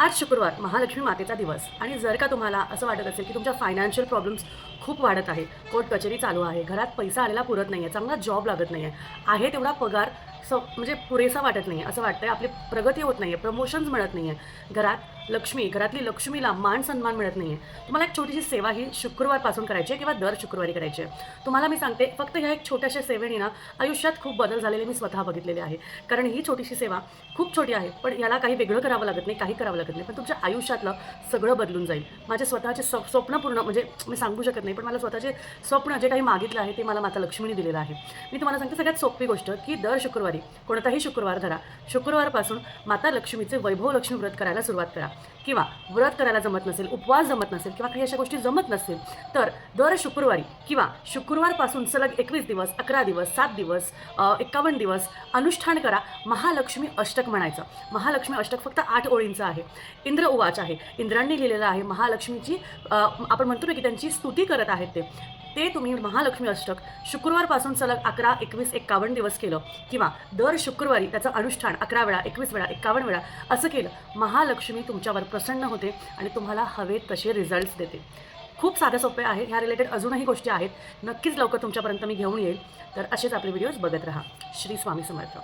आज शुक्रवार महालक्ष्मी मातेचा दिवस. आणि जर का तुम्हाला असं वाटत असेल की तुमच्या फायनान्शियल प्रॉब्लेम्स खूप वाढत आहे कोर्ट कचेरी चालू आहे घरात पैसा आलेला पुरत नाही आहे चांगला जॉब लागत नाही आहे आहे तेवढा पगार स म्हणजे पुरेसा वाटत नाही आहे असं आहे आपली प्रगती होत नाही आहे प्रमोशन्स मिळत नाही आहे घरात लक्ष्मी घरातली लक्ष्मीला मान सन्मान मिळत नाही आहे तुम्हाला एक छोटीशी सेवा ही शुक्रवारपासून करायची आहे किंवा दर शुक्रवारी करायची आहे. तुम्हाला मी सांगते फक्त ह्या एक छोट्याशा सेवेने ना आयुष्यात खूप बदल झालेले मी स्वतः बघितलेले आहे. कारण ही छोटीशी सेवा खूप छोटी आहे पण याला काही वेगळं करावं लागत नाही काही करावं लागत नाही. पण तुमच्या आयुष्यातलं सगळं बदलून जाईल. माझे स्वतःचे स्व स्वप्न पूर्ण म्हणजे मी सांगू शकत नाही पण मला स्वतःचे स्वप्न जे काही मागितलं आहे ते मला माता लक्ष्मीने दिलेलं आहे. मी तुम्हाला सांगते सगळ्यात सोपी गोष्ट की दर शुक्रवारी कोणताही शुक्रवार धरा शुक्रवारपासून माता लक्ष्मीचे वैभव लक्ष्मी व्रत करायला सुरुवात करा. किंवा व्रत करायला जमत नसेल उपवास जमत नसेल किंवा काही अशा गोष्टी जमत नसेल तर दर शुक्रवारी किंवा शुक्रवारपासून सलग एकवीस दिवस अकरा दिवस सात दिवस एकावन्न दिवस अनुष्ठान करा. महालक्ष्मी अष्टक म्हणायचं. महालक्ष्मी अष्टक फक्त आठ ओळींचं आहे. इंद्र उवाच आहे. इंद्रांनी लिहिलेलं आहे महालक्ष्मीची आपण म्हणतो ना की त्यांची स्तुती करत आहेत ते. ते तुम्ही महालक्ष्मी अष्टक शुक्रवारपासून सलग अकरा एकवीस एक्कावन्न दिवस केलं. किंवा दर शुक्रवारी त्याचं अनुष्ठान अकरा वेळा एकवीस वेळा एक्कावन्न वेळा असं केलं. महालक्ष्मी तुमच्यावर प्रसन्न होते आणि तुम्हाला हवेत तसे रिझल्ट्स देते. खूप साधे सोपे आहे. ह्या रिलेटेड अजूनही गोष्टी आहेत. नक्कीच लवकर तुमच्यापर्यंत मी घेऊन येईल. तर असेच आपले व्हिडिओज बघत राहा. श्री स्वामी समर्थ.